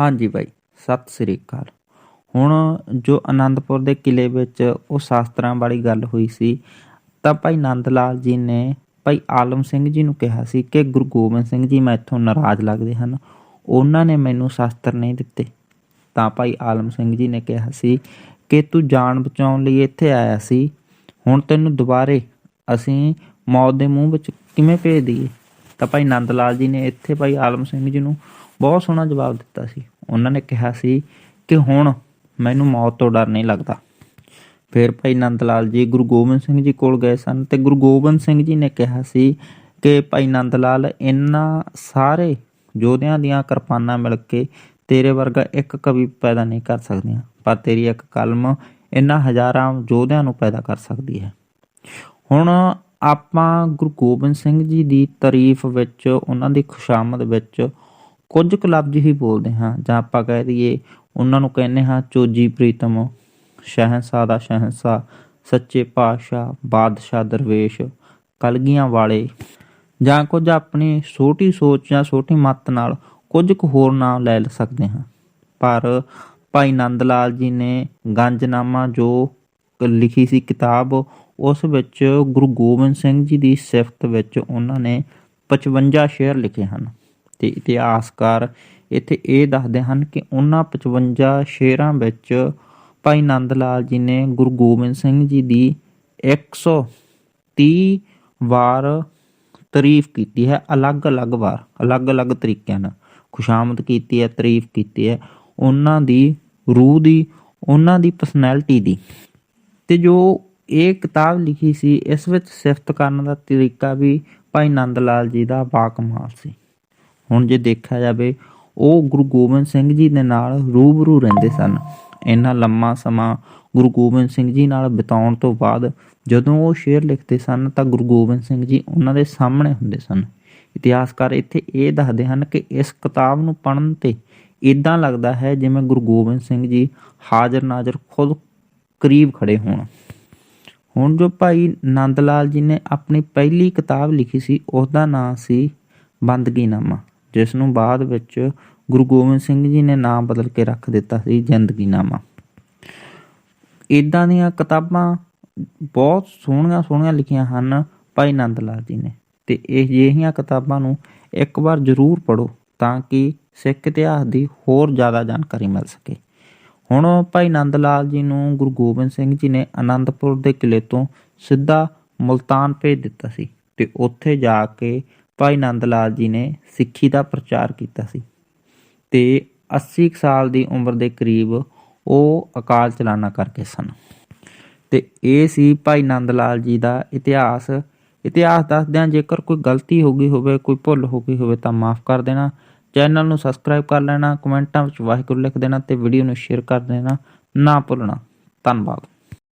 ਹਾਂਜੀ ਬਾਈ, ਸਤਿ ਸ੍ਰੀ ਅਕਾਲ। ਹੁਣ ਜੋ ਆਨੰਦਪੁਰ ਦੇ ਕਿਲੇ ਵਿੱਚ ਉਹ ਸ਼ਾਸਤਰਾਂ ਵਾਲੀ ਗੱਲ ਹੋਈ ਸੀ, ਤਾਂ ਭਾਈ ਨੰਦ ਲਾਲ ਜੀ ਨੇ ਭਾਈ ਆਲਮ ਸਿੰਘ ਜੀ ਨੂੰ ਕਿਹਾ ਸੀ ਕਿ ਗੁਰੂ ਗੋਬਿੰਦ ਸਿੰਘ ਜੀ ਮੈਥੋਂ ਨਾਰਾਜ਼ ਲੱਗਦੇ ਹਨ, ਉਹਨਾਂ ਨੇ ਮੈਨੂੰ ਸ਼ਾਸਤਰ ਨਹੀਂ ਦਿੱਤੇ। ਤਾਂ ਭਾਈ ਆਲਮ ਸਿੰਘ ਜੀ ਨੇ ਕਿਹਾ ਸੀ ਕਿ ਤੂੰ ਜਾਨ ਬਚਾਉਣ ਲਈ ਇੱਥੇ ਆਇਆ ਸੀ, ਹੁਣ ਤੈਨੂੰ ਦੁਬਾਰੇ ਅਸੀਂ ਮੌਤ ਦੇ ਮੂੰਹ ਵਿੱਚ ਕਿਵੇਂ ਭੇਜ ਦਈਏ? ਤਾਂ ਭਾਈ ਨੰਦ ਲਾਲ ਜੀ ਨੇ ਇੱਥੇ ਭਾਈ ਆਲਮ ਸਿੰਘ ਜੀ ਨੂੰ ਬਹੁਤ ਸੋਹਣਾ ਜਵਾਬ ਦਿੱਤਾ ਸੀ। ਉਹਨਾਂ ਨੇ ਕਿਹਾ ਸੀ ਕਿ ਹੁਣ ਮੈਨੂੰ ਮੌਤ ਤੋਂ ਡਰ ਨਹੀਂ ਲੱਗਦਾ। ਫਿਰ ਭਾਈ ਨੰਦ ਲਾਲ ਜੀ ਗੁਰੂ ਗੋਬਿੰਦ ਸਿੰਘ ਜੀ ਕੋਲ ਗਏ ਸਨ ਤੇ ਗੁਰੂ ਗੋਬਿੰਦ ਸਿੰਘ ਜੀ ਨੇ ਕਿਹਾ ਸੀ ਕਿ ਭਾਈ ਨੰਦ ਲਾਲ ਇਹਨਾਂ ਸਾਰੇ ਯੋਧਿਆਂ ਦੀਆਂ ਕਿਰਪਾਨਾਂ ਮਿਲ ਕੇ ਤੇਰੇ ਵਰਗਾ ਇੱਕ ਕਵੀ ਪੈਦਾ ਨਹੀਂ ਕਰ ਸਕਦੀਆਂ, ਪਰ ਤੇਰੀ ਇੱਕ ਕਲਮ ਇਹਨਾਂ ਹਜ਼ਾਰਾਂ ਯੋਧਿਆਂ ਨੂੰ ਪੈਦਾ ਕਰ ਸਕਦੀ ਹੈ। ਹੁਣ ਆਪਾਂ ਗੁਰੂ ਗੋਬਿੰਦ ਸਿੰਘ ਜੀ ਦੀ ਤਾਰੀਫ ਵਿੱਚ, ਉਹਨਾਂ ਦੀ ਖੁਸ਼ਾਮਦ ਵਿੱਚ ਕੁਝ ਕੁ ਲਫ਼ਜ਼ ਹੀ ਬੋਲਦੇ ਹਾਂ। ਜਾਂ ਆਪਾਂ ਕਹਿ ਦਈਏ, ਉਹਨਾਂ ਨੂੰ ਕਹਿੰਦੇ ਹਾਂ, ਚੋਜੀ ਪ੍ਰੀਤਮ ਸ਼ਹਿਨਸਾ ਦਾ ਸਹਿਨਸਾ ਸੱਚੇ ਪਾਤਸ਼ਾਹ, ਬਾਦਸ਼ਾਹ ਦਰਵੇਸ਼, ਕਲਗੀਆਂ ਵਾਲੇ। ਜਾਂ ਕੁਝ ਆਪਣੀ ਛੋਟੀ ਸੋਚ ਜਾਂ ਛੋਟੀ ਮੱਤ ਨਾਲ ਕੁਝ ਕੁ ਹੋਰ ਨਾਮ ਲੈ ਸਕਦੇ ਹਾਂ। ਪਰ ਭਾਈ ਨੰਦ ਲਾਲ ਜੀ ਨੇ ਗੰਜਨਾਮਾ ਜੋ ਲਿਖੀ ਸੀ ਕਿਤਾਬ ਉਸ ਵਿੱਚ ਗੁਰੂ ਗੋਬਿੰਦ ਸਿੰਘ ਜੀ ਦੀ ਸਿਫਤ ਵਿੱਚ ਉਹਨਾਂ ਨੇ 55 ਸ਼ੇਅਰ ਲਿਖੇ ਹਨ ਤੇ ਇਤਿਹਾਸਕਾਰ ਇੱਥੇ ਇਹ ਦੱਸਦੇ ਹਨ ਕਿ ਉਹਨਾਂ 55 ਸ਼ੇਅਰਾਂ ਵਿੱਚ ਭਾਈ ਨੰਦ ਲਾਲ ਜੀ ਨੇ ਗੁਰੂ ਗੋਬਿੰਦ ਸਿੰਘ ਜੀ ਦੀ 130 ਵਾਰ ਤਾਰੀਫ ਕੀਤੀ ਹੈ ਅਲੱਗ-ਅਲੱਗ ਵਾਰ ਅਲੱਗ-ਅਲੱਗ ਤਰੀਕਿਆਂ ਨਾਲ, ਖੁਸ਼ਾਮਦ ਕੀਤੀ ਹੈ, ਤਾਰੀਫ ਕੀਤੀ ਹੈ, ਉਹਨਾਂ ਦੀ ਰੂਹ ਦੀ, ਉਹਨਾਂ ਦੀ ਪਰਸਨੈਲਿਟੀ ਦੀ ਤੇ ਜੋ ਇਹ ਕਿਤਾਬ ਲਿਖੀ ਸੀ, ਇਸ ਵਿੱਚ ਸਿਫਤ ਕਰਨ ਦਾ ਤਰੀਕਾ ਵੀ ਭਾਈ ਨੰਦ ਲਾਲ ਜੀ ਦਾ ਬਾਕਮਾਲ ਸੀ। ਹੁਣ ਜੇ ਦੇਖਿਆ ਜਾਵੇ, ਉਹ ਗੁਰੂ ਗੋਬਿੰਦ ਸਿੰਘ ਜੀ ਦੇ ਨਾਲ ਰੂਬਰੂ ਰਹਿੰਦੇ ਸਨ। ਇੰਨਾ ਲੰਮਾ ਸਮਾਂ ਗੁਰੂ ਗੋਬਿੰਦ ਸਿੰਘ ਜੀ ਨਾਲ ਬਿਤਾਉਣ ਤੋਂ ਬਾਅਦ ਜਦੋਂ ਉਹ ਸ਼ੇਰ ਲਿਖਦੇ ਸਨ, ਤਾਂ ਗੁਰੂ ਗੋਬਿੰਦ ਸਿੰਘ ਜੀ ਉਹਨਾਂ ਦੇ ਸਾਹਮਣੇ ਹੁੰਦੇ ਸਨ। ਇਤਿਹਾਸਕਾਰ ਇੱਥੇ ਇਹ ਦੱਸਦੇ ਹਨ ਕਿ ਇਸ ਕਿਤਾਬ ਨੂੰ ਪੜ੍ਹਨ ਤੇ ਇਦਾਂ ਲੱਗਦਾ ਹੈ ਜਿਵੇਂ ਗੁਰੂ ਗੋਬਿੰਦ ਸਿੰਘ ਜੀ ਹਾਜ਼ਰ ਨਾਜ਼ਰ ਖੁਦ ਕਰੀਬ ਖੜੇ ਹੋਣ। ਹੁਣ ਜੋ ਭਾਈ ਨੰਦ ਲਾਲ ਜੀ ਨੇ ਆਪਣੀ ਪਹਿਲੀ ਕਿਤਾਬ ਲਿਖੀ ਸੀ ਉਸ ਨਾਂ ਸੀ ਬੰਦਗੀਨਾਮਾ ਜਿਸ ਨੂੰ ਬਾਅਦ ਵਿੱਚ ਗੁਰੂ ਗੋਬਿੰਦ ਸਿੰਘ ਜੀ ਨੇ ਨਾਮ ਬਦਲ ਕੇ ਰੱਖ ਦਿੱਤਾ ਸੀ, ਜ਼ਿੰਦਗੀਨਾਮਾ। ਇਦਾਂ ਦੀਆਂ ਕਿਤਾਬਾਂ ਬਹੁਤ ਸੋਹਣੀਆਂ ਸੋਹਣੀਆਂ ਲਿਖੀਆਂ ਹਨ ਭਾਈ ਨੰਦ ਲਾਲ ਜੀ ਨੇ, ਤੇ ਇਹ ਜਿਹੀਆਂ ਕਿਤਾਬਾਂ ਨੂੰ ਇੱਕ ਵਾਰ ਜ਼ਰੂਰ ਪੜੋ ਤਾਂ ਕਿ ਸਿੱਖ ਇਤਿਹਾਸ ਦੀ ਹੋਰ ਜ਼ਿਆਦਾ ਜਾਣਕਾਰੀ ਮਿਲ ਸਕੇ। ਹੁਣ ਭਾਈ ਨੰਦ ਲਾਲ ਜੀ ਨੂੰ ਗੁਰੂ ਗੋਬਿੰਦ ਸਿੰਘ ਜੀ ਨੇ ਆਨੰਦਪੁਰ ਦੇ ਕਿਲੇ ਤੋਂ ਸਿੱਧਾ ਮੁਲਤਾਨ ਭੇਜ ਦਿੱਤਾ ਸੀ ਤੇ ਉੱਥੇ ਜਾ ਕੇ ਭਾਈ ਨੰਦ ਲਾਲ ਜੀ ਨੇ ਸਿੱਖੀ ਦਾ ਪ੍ਰਚਾਰ ਕੀਤਾ ਸੀ। ਤੇ 80 ਕੁ ਸਾਲ ਦੀ ਉਮਰ ਦੇ ਕਰੀਬ ਉਹ ਅਕਾਲ ਚਲਾਣਾ ਕਰਕੇ ਸਨ। ਤੇ ਇਹ ਸੀ ਭਾਈ ਨੰਦ ਲਾਲ ਜੀ ਦਾ ਇਤਿਹਾਸ। ਇਤਿਹਾਸ ਦੱਸਦਿਆਂ ਜੇਕਰ ਕੋਈ ਗਲਤੀ ਹੋ ਗਈ ਹੋਵੇ, ਕੋਈ ਭੁੱਲ ਹੋ ਗਈ ਹੋਵੇ ਤਾਂ ਮਾਫ ਕਰ ਦੇਣਾ। ਚੈਨਲ ਨੂੰ ਸਬਸਕ੍ਰਾਈਬ ਕਰ ਲੈਣਾ, ਕਮੈਂਟਾਂ ਵਿੱਚ ਵਾਹਿਗੁਰੂ ਲਿਖ ਦੇਣਾ ਤੇ ਵੀਡੀਓ ਨੂੰ ਸ਼ੇਅਰ ਕਰ ਦੇਣਾ। ਨਾ ਭੁੱਲਣਾ। ਧੰਨਵਾਦ।